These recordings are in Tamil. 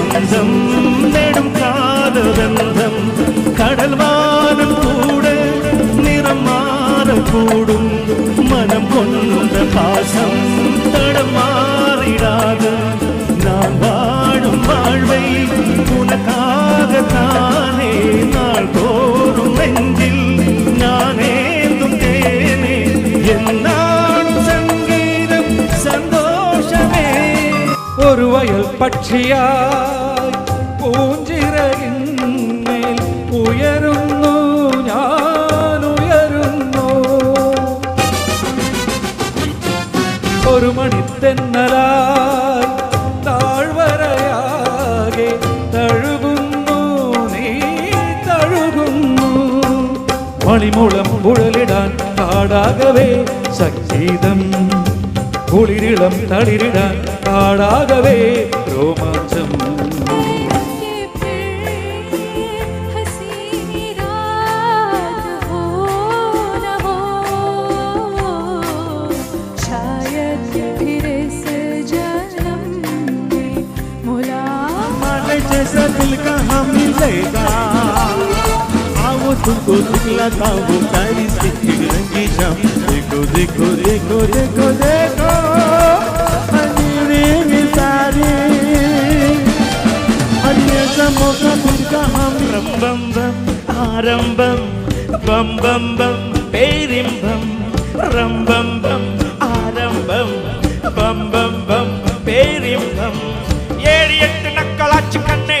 சொந்தம் நெடும் காதபந்தம் கடல் வானம் கூட நிறம் மாறக்கூடும் மனம் கொண்ட பாசம் தடம் மாறிடாது. நான் வாழும் வாழ்வை உனக்காகத்தானே நாள் போ ഒരു വയൽ പക്ഷിയായി പൂഞ്ചിറകിൻ മേൽ ഉയരുന്നു ഞാൻ ഉയരുന്നു ഒരു മണിത്തെന്നലായി താഴ്വരയാകെ തഴുകുന്നു നീ തഴുകുന്നു മണിമുളം കുഴലിടാൻ കാടാകവേ സംഗീതം കുളിരിളം തളിരിടാൻ പാടാകവേ രോമാഞ്ചം. जैसा दिल का मिलेगा तुमको दिखलाता वो सारी रंगी शाम देखो देखो देखो देखो देखो பம் பம் ஆரம்பம் பம் பம் பம் பேரிம்பம் ரம்பம் பம் ஆரம்பம் பம் பம் பம் பேரிம்பம். ஏறி எட்டு நக்கலாச்சு கண்ணே.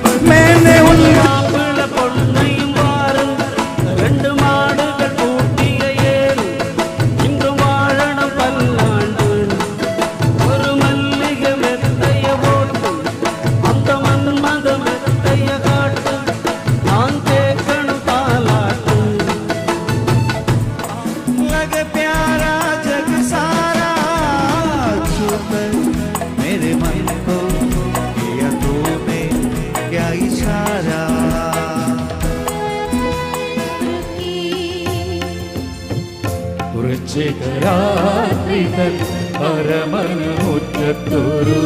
വൃശ്ചികരാത്രിതൻ പരമനമുറ്റത്തൊരു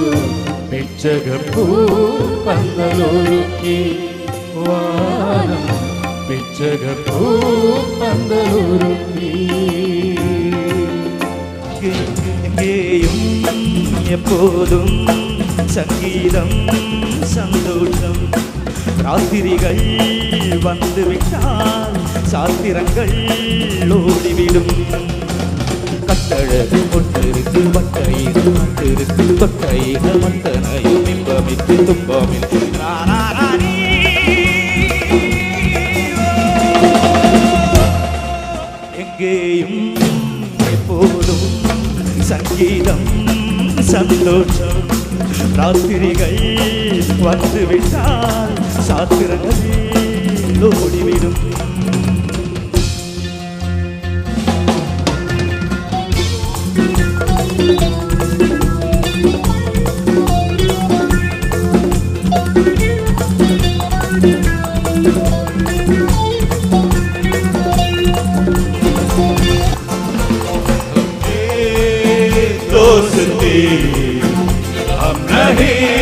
പിച്ചകപ്പൂ പന്തലൊരുക്കി വാനം പിച്ചകപ്പൂ പന്തലൊരുക്കി எங்கேயும் எப்போதும் சங்கீதம் சந்தோஷம் ராத்திரிகள் வந்துவிட்டால் சாத்திரங்கள் ஓடிவிடும். கட்டழகு கொண்டிருக்கு வட்டையிரு மட்டிருக்கு தொட்டையிரு மட்டனையும் இன்பமித்து துன்பமித்து எங்கேயும் எப்போதும் சங்கீதம் சந்தோஷம். ராத்திரிகள் வந்துவிட்டால் சாத்திரங்கள் ஓடிவிடும். Hey.